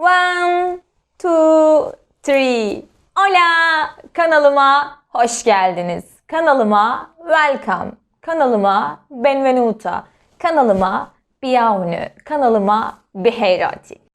One, two, three. Hola! Kanalıma hoş geldiniz. Kanalıma welcome. Kanalıma benvenuta. Kanalıma bienvenue. Kanalıma biheyrati.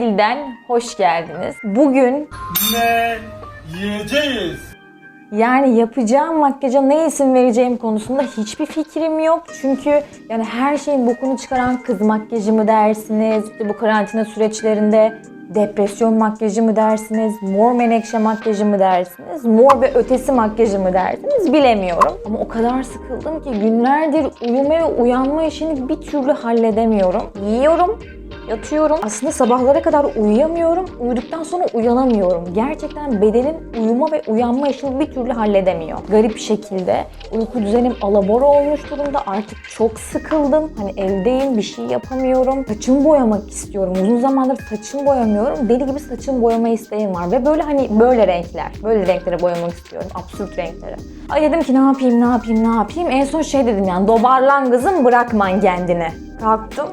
Dilden hoş geldiniz. Bugün Ne yiyeceğiz? Yani yapacağım makyaja ne isim vereceğim konusunda hiçbir fikrim yok. Çünkü yani her şeyin bokunu çıkaran kız makyajı mı dersiniz? İşte bu karantina süreçlerinde depresyon makyajı mı dersiniz? Mor menekşe makyajı mı dersiniz? Mor ve ötesi makyajı mı dersiniz? Bilemiyorum. Ama o kadar sıkıldım ki günlerdir uyuma ve uyanma işini bir türlü halledemiyorum. Yiyorum, Yatıyorum. Aslında sabahlara kadar uyuyamıyorum. Uyuduktan sonra uyanamıyorum. Gerçekten bedenim uyuma ve uyanma işini bir türlü halledemiyor. Garip şekilde uyku düzenim alabora olmuş durumda. Artık çok sıkıldım. Hani evdeyim, bir şey yapamıyorum. Saçımı boyamak istiyorum. Uzun zamandır saçımı boyamıyorum. Deli gibi saçımı boyama isteğim var. Ve böyle hani böyle renkler. Böyle renklere boyamak istiyorum. Absürt renklere. Ay dedim ki ne yapayım, ne yapayım, ne yapayım. En son şey dedim yani dobarlan kızım bırakman kendini. Kalktım.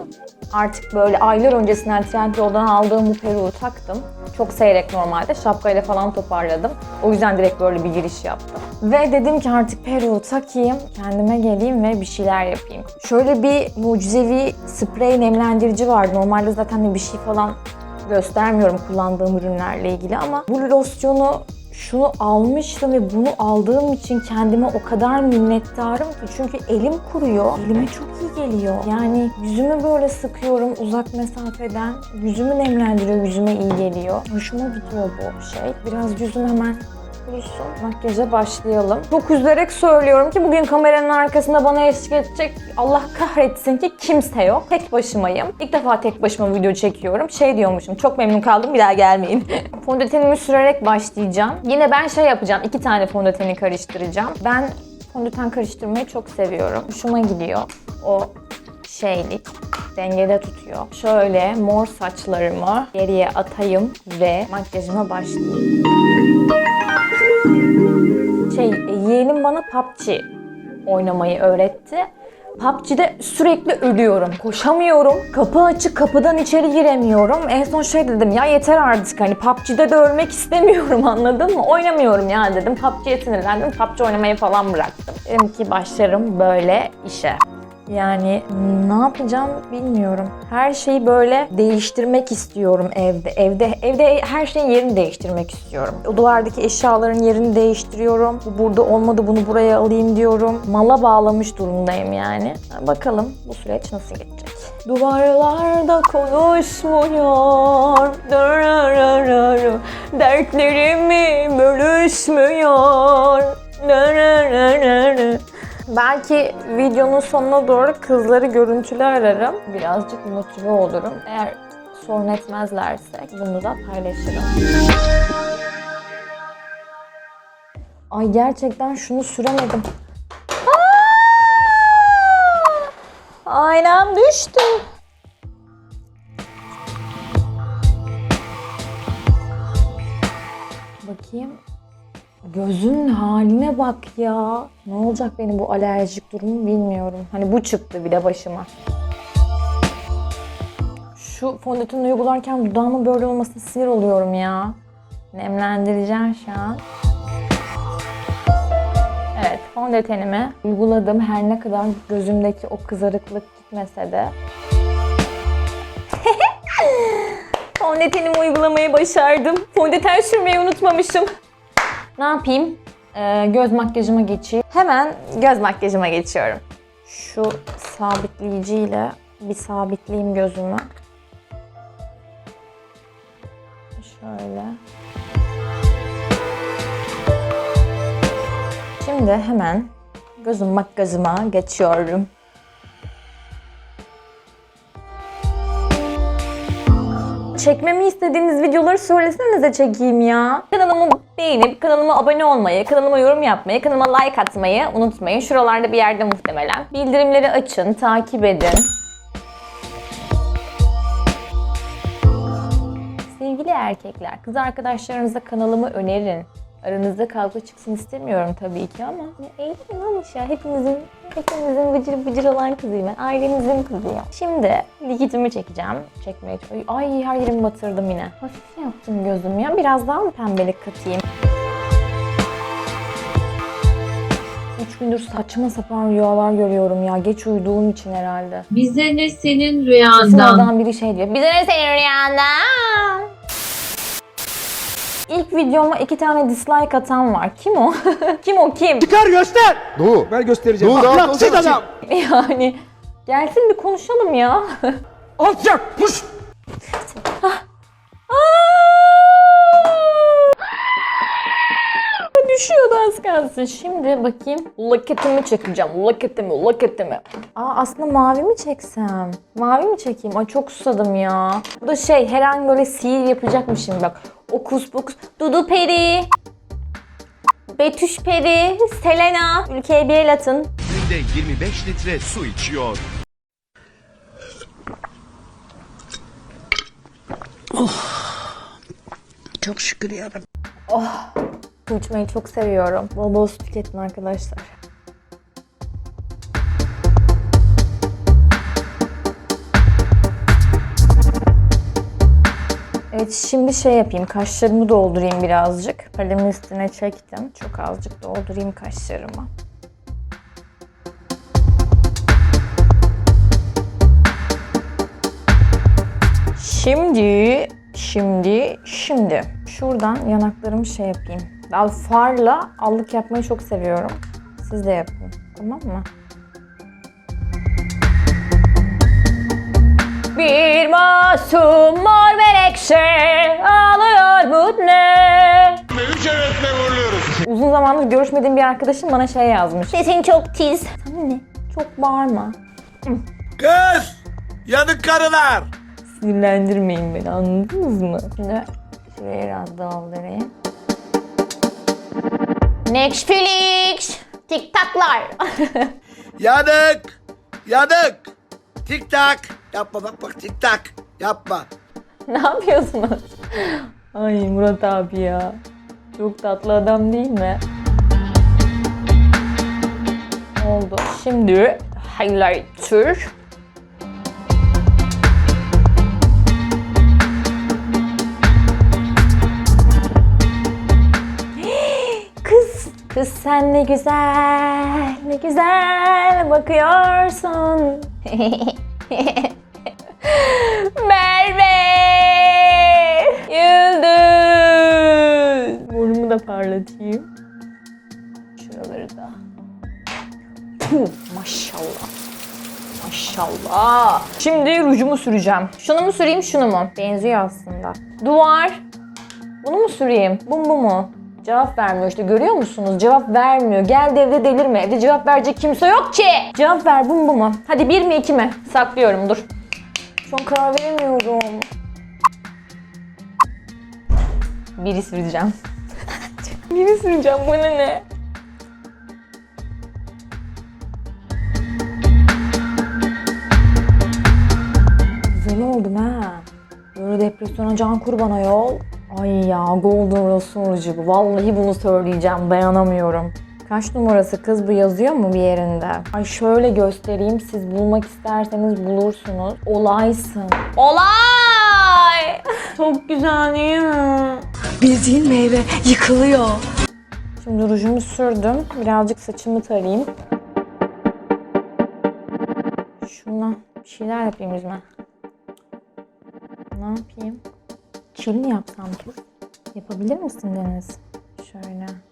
Artık böyle aylar öncesinden Trendyol'dan aldığım bu peruğu taktım. Çok seyrek normalde. Şapkayla falan toparladım. O yüzden direkt böyle bir giriş yaptım. Ve dedim ki artık peruğu takayım, kendime geleyim ve bir şeyler yapayım. Şöyle bir mucizevi sprey nemlendirici var. Normalde zaten bir şey falan göstermiyorum kullandığım ürünlerle ilgili ama bu losyonu şunu almıştım ve bunu aldığım için kendime o kadar minnettarım ki çünkü elim kuruyor. Elime çok iyi geliyor. Yani yüzümü böyle sıkıyorum uzak mesafeden. Yüzümü nemlendiriyor, yüzüme iyi geliyor. Hoşuma gidiyor bu şey. Biraz yüzüm hemen kurusun. Makyaja başlayalım. Çok üzülerek söylüyorum ki bugün kameranın arkasında bana eşlik edecek Allah kahretsin ki kimse yok. Tek başımayım. İlk defa tek başıma video çekiyorum. Şey diyormuşum çok memnun kaldım bir daha gelmeyin. Fondötenimi sürerek başlayacağım. Yine ben şey yapacağım. iki tane fondöteni karıştıracağım. Ben fondöten karıştırmayı çok seviyorum. Hoşuma gidiyor. O şeylik dengede tutuyor. Şöyle mor saçlarımı geriye atayım ve makyajıma başlayayım. Şey, e, yeğenim bana PUBG oynamayı öğretti. PUBG'de sürekli ölüyorum. Koşamıyorum. Kapı açık, kapıdan içeri giremiyorum. En son şey dedim ya yeter artık hani PUBG'de de ölmek istemiyorum anladın mı? Oynamıyorum ya dedim. PUBG'ye sinirlendim. PUBG oynamayı falan bıraktım. Dedim ki başlarım böyle işe. Yani ne yapacağım bilmiyorum. Her şeyi böyle değiştirmek istiyorum evde. Evde evde her şeyin yerini değiştirmek istiyorum. O duvardaki eşyaların yerini değiştiriyorum. Bu burada olmadı bunu buraya alayım diyorum. Mala bağlamış durumdayım yani. Bakalım bu süreç nasıl geçecek. Duvarlarda konuşmuyor. Dırırırırı. Dertlerimi bölüşmüyor. Dırırırırı. Belki videonun sonuna doğru kızları görüntülü ararım. Birazcık motive olurum. Eğer sorun etmezlerse bunu da paylaşırım. Ay gerçekten şunu süremedim. Aa! Aynam düştü. Bakayım. Gözün haline bak ya. Ne olacak benim bu alerjik durumu bilmiyorum. Hani bu çıktı bir de başıma. Şu fondöteni uygularken dudağımın böyle olmasına sinir oluyorum ya. Nemlendireceğim şu an. Evet fondötenimi uyguladım. Her ne kadar gözümdeki o kızarıklık gitmese de. Fondötenimi uygulamayı başardım. Fondöten sürmeyi unutmamışım. Ne yapayım? Ee, göz makyajıma geçeyim. Hemen göz makyajıma geçiyorum. Şu sabitleyiciyle bir sabitleyeyim gözümü. Şöyle. Şimdi hemen gözüm makyajıma geçiyorum. Çekmemi istediğiniz videoları söylesenize çekeyim ya. Kanalımı beğenip kanalıma abone olmayı, kanalıma yorum yapmayı, kanalıma like atmayı unutmayın. Şuralarda bir yerde muhtemelen. Bildirimleri açın, takip edin. Sevgili erkekler, kız arkadaşlarınıza kanalımı önerin. Aranızda kavga çıksın istemiyorum tabii ki ama eğlenin olmuş ya. Hepimizin, hepimizin bıcır bıcır olan kızıyım ben. Ailemizin kızıyım. Şimdi likitimi çekeceğim. Çekmeye Ay, ay her yerimi batırdım yine. Hafif yaptım gözüm ya. Biraz daha mı pembelik katayım? Üç gündür saçma sapan rüyalar görüyorum ya. Geç uyuduğum için herhalde. Bize ne senin rüyandan? oradan biri şey diyor. Bize ne senin rüyandan? İlk videoma iki tane dislike atan var. Kim o? kim o kim? Çıkar göster. Doğu. Ben göstereceğim. Rahat Ahlaksız olsana, adam. yani gelsin bir konuşalım ya. Alçak. Puş. Düşüyordu az kalsın. Şimdi bakayım. Laketimi çekeceğim. Laketimi, laketimi. Aa aslında mavi mi çeksem? Mavi mi çekeyim? Ay çok susadım ya. Bu da şey her an böyle sihir yapacakmışım bak. Okus pokus. Dudu peri. Betüş peri. Selena. Ülkeye bir el atın. Günde 25 litre su içiyor. Çok şükür ya Su içmeyi çok seviyorum. Bol bol su tüketin arkadaşlar. Evet şimdi şey yapayım. Kaşlarımı doldurayım birazcık. Kalemin üstüne çektim. Çok azıcık doldurayım kaşlarımı. Şimdi, şimdi, şimdi. Şuradan yanaklarımı şey yapayım. Ben farla allık yapmayı çok seviyorum. Siz de yapın. Tamam mı? Bir masum mor menekşe ağlıyor bu ne? Uzun zamandır görüşmediğim bir arkadaşım bana şey yazmış. Sesin çok tiz. Sana ne? Çok bağırma. Kız! Yanık karılar! Sinirlendirmeyin beni anladınız mı? Şimdi şuraya biraz doldurayım. Netflix! TikTok'lar! Yanık! Yanık! Tik tak! Yapma bak bak tik tak! Yapma! ne yapıyorsunuz? Ay Murat abi ya. Çok tatlı adam değil mi? Oldu. Şimdi highlighter. Kız, kız sen ne güzel, ne güzel bakıyorsun. Burnumu da parlatayım. Şuraları da. Puh, maşallah. Maşallah. Şimdi rujumu süreceğim. Şunu mu süreyim, şunu mu? Benziyor aslında. Duvar. Bunu mu süreyim? Bu mu bu mu? Cevap vermiyor işte görüyor musunuz? Cevap vermiyor. Geldi evde delirme. Evde cevap verecek kimse yok ki. Cevap ver bu mu bu mu? Hadi bir mi iki mi? Saklıyorum dur. Şu an karar veremiyorum. Biri süreceğim. Biri süreceğim bana ne? Güzel oldum ha. Böyle depresyona can kurbana yol. Ay ya Golden Rose bu. Vallahi bunu söyleyeceğim. Dayanamıyorum. Kaç numarası kız bu yazıyor mu bir yerinde? Ay şöyle göstereyim. Siz bulmak isterseniz bulursunuz. Olaysın. Olay! Çok güzel değil mi? Bildiğin meyve yıkılıyor. Şimdi rujumu sürdüm. Birazcık saçımı tarayayım. Şuna bir şeyler yapayım yüzüme. Ne yapayım? Çil mi yapsam? Yapabilir misin Deniz? Şöyle.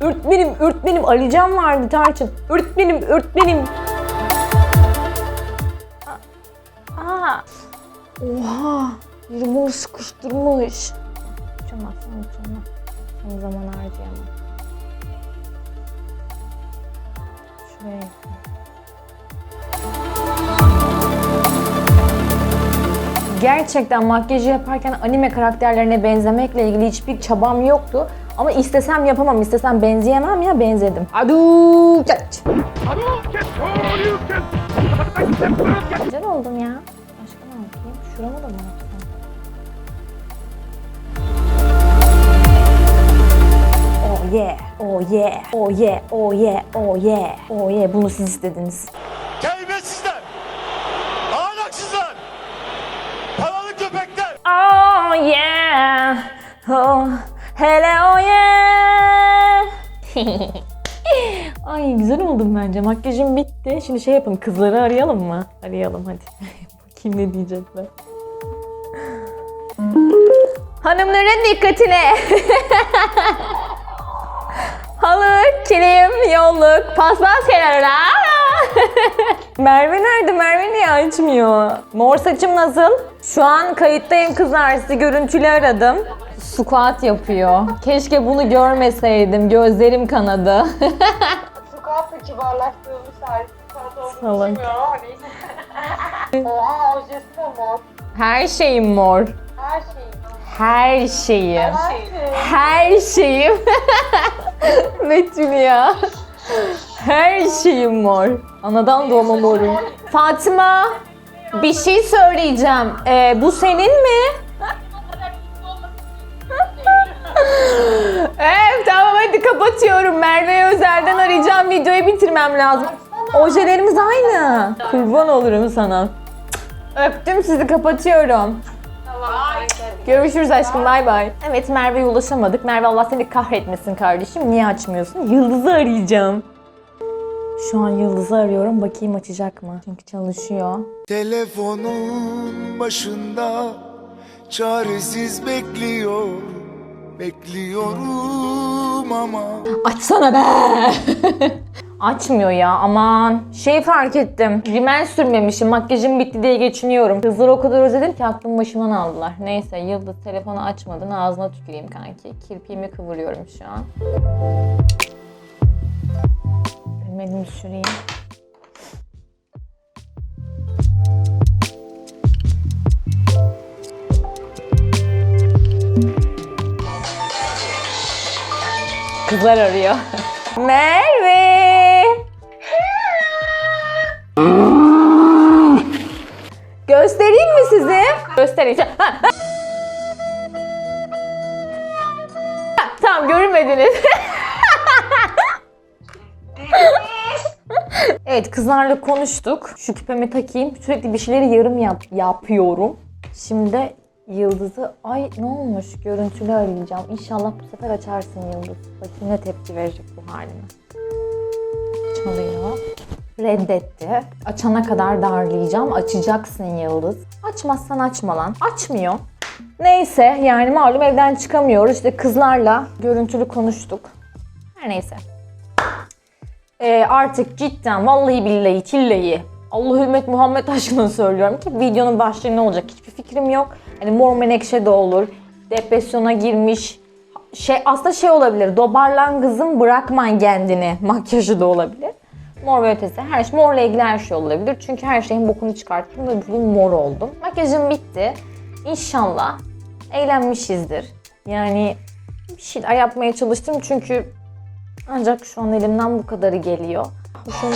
Oldum. Örtmenim, örtmenim. Alican vardı Tarçın. Örtmenim, örtmenim. Aa. Oha. Bunu sıkıştırmış. Uçamaz, uçamaz. Tam zaman harcayamam. Şuraya. Gerçekten makyajı yaparken anime karakterlerine benzemekle ilgili hiçbir çabam yoktu. Ama istesem yapamam, istesem benzeyemem ya benzedim. Adu kaç. Güzel oldum ya. Başka ne yapayım? Şurama da mı yapsam? Oh yeah, oh yeah, oh yeah, oh yeah, oh yeah, oh yeah. Bunu siz istediniz. Terbiyesizler! Ahlaksızlar! Paralı köpekler! Oh yeah, oh hele yeah. Ay güzel oldum bence. Makyajım bitti. Şimdi şey yapalım. Kızları arayalım mı? Arayalım hadi. Bakayım ne diyecekler. Hanımların dikkatine. Halı, kilim, yolluk, paspas kenarına. Merve nerede? Merve niye açmıyor? Mor saçım nasıl? Şu an kayıttayım kızlar. Sizi görüntülü aradım. Squat yapıyor. Keşke bunu görmeseydim. Gözlerim kanadı. Squat'la kibarlaştığımız tarih. Squat olduğunu Salak. düşünmüyorum ama neyse. Oha ojesi de mor. Her şeyim mor. Her şey. Her şeyim. Her şey. Her şeyim. Betül ya. Her şeyim mor. Anadan doğma morum. Fatıma bir şey söyleyeceğim. Ee, bu senin mi? evet tamam hadi kapatıyorum. Merve'ye özelden arayacağım. Videoyu bitirmem lazım. Ojelerimiz aynı. Kurban olurum sana. Öptüm sizi kapatıyorum. Görüşürüz aşkım bay bay. Evet Merve'ye ulaşamadık. Merve Allah seni kahretmesin kardeşim. Niye açmıyorsun? Yıldız'ı arayacağım. Şu an Yıldız'ı arıyorum. Bakayım açacak mı? Çünkü çalışıyor. Telefonun başında çaresiz bekliyor Bekliyorum ama Açsana be! Açmıyor ya aman. Şey fark ettim. Rimel sürmemişim. Makyajım bitti diye geçiniyorum. Kızları o kadar özledim ki aklım başımdan aldılar. Neyse Yıldız telefonu açmadın. Ağzına tüküreyim kanki. Kirpiğimi kıvırıyorum şu an. Elimi süreyim. Kızlar arıyor. Merve! Göstereyim mi size? Göstereyim. Ha, ha. Tamam görünmediniz. evet kızlarla konuştuk. Şu küpemi takayım. Sürekli bir şeyleri yarım yap yapıyorum. Şimdi Yıldız'ı ay ne olmuş görüntülü arayacağım. İnşallah bu sefer açarsın Yıldız. Bakayım ne tepki verecek bu halime. Çalıyor. Reddetti. Açana kadar darlayacağım. Açacaksın Yıldız. Açmazsan açma lan. Açmıyor. Neyse yani malum evden çıkamıyoruz. İşte kızlarla görüntülü konuştuk. Her neyse. Ee, artık cidden vallahi billahi tillahi Allah hürmet Muhammed aşkına söylüyorum ki videonun başlığı ne olacak hiçbir fikrim yok. Hani mor menekşe de olur. Depresyona girmiş. Şey aslında şey olabilir. Dobarlan kızım bırakman kendini. Makyajı da olabilir. Mor ve ötesi her şey. Morla ilgili her şey olabilir. Çünkü her şeyin bokunu çıkarttım ve bugün mor oldum. Makyajım bitti. İnşallah eğlenmişizdir. Yani bir şeyler yapmaya çalıştım çünkü ancak şu an elimden bu kadarı geliyor. Hoşuma...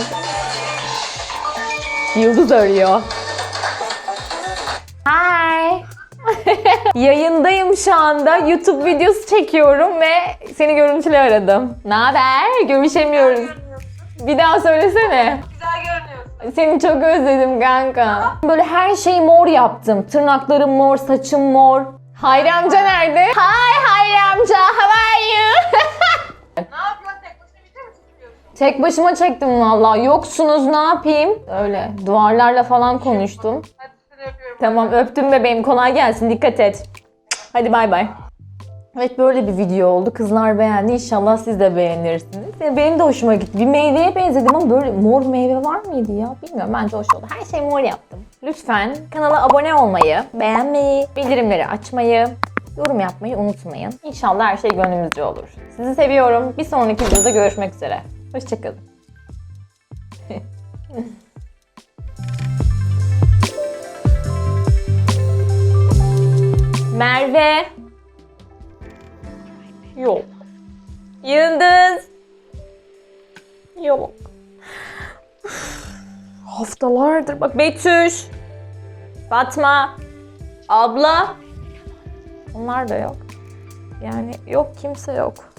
Yıldız arıyor. Hi. Yayındayım şu anda. YouTube videosu çekiyorum ve seni görüntülü aradım. Ne haber? Görüşemiyoruz. Bir daha söylesene. Güzel görünüyorsun. Seni çok özledim kanka. Böyle her şeyi mor yaptım. Tırnaklarım mor, saçım mor. Hayri amca nerede? Hi Hayri amca, how are you? Ne yapıyorsun? Tek başına video mi çekiyorsun? Tek başıma çektim vallahi. Yoksunuz ne yapayım? Öyle duvarlarla falan konuştum. Hadi Tamam öptüm bebeğim. Kolay gelsin. Dikkat et. Hadi bay bay. Evet böyle bir video oldu. Kızlar beğendi. İnşallah siz de beğenirsiniz. Ya benim de hoşuma gitti. Bir meyveye benzedim ama böyle mor meyve var mıydı ya? Bilmiyorum. Bence hoş oldu. Her şeyi mor yaptım. Lütfen kanala abone olmayı, beğenmeyi, bildirimleri açmayı, yorum yapmayı unutmayın. İnşallah her şey gönlümüzce olur. Sizi seviyorum. Bir sonraki videoda görüşmek üzere. Hoşçakalın. Merve. Yok. Yıldız. Yok. Haftalardır bak Betüş. Fatma. Abla. Onlar da yok. Yani yok kimse yok.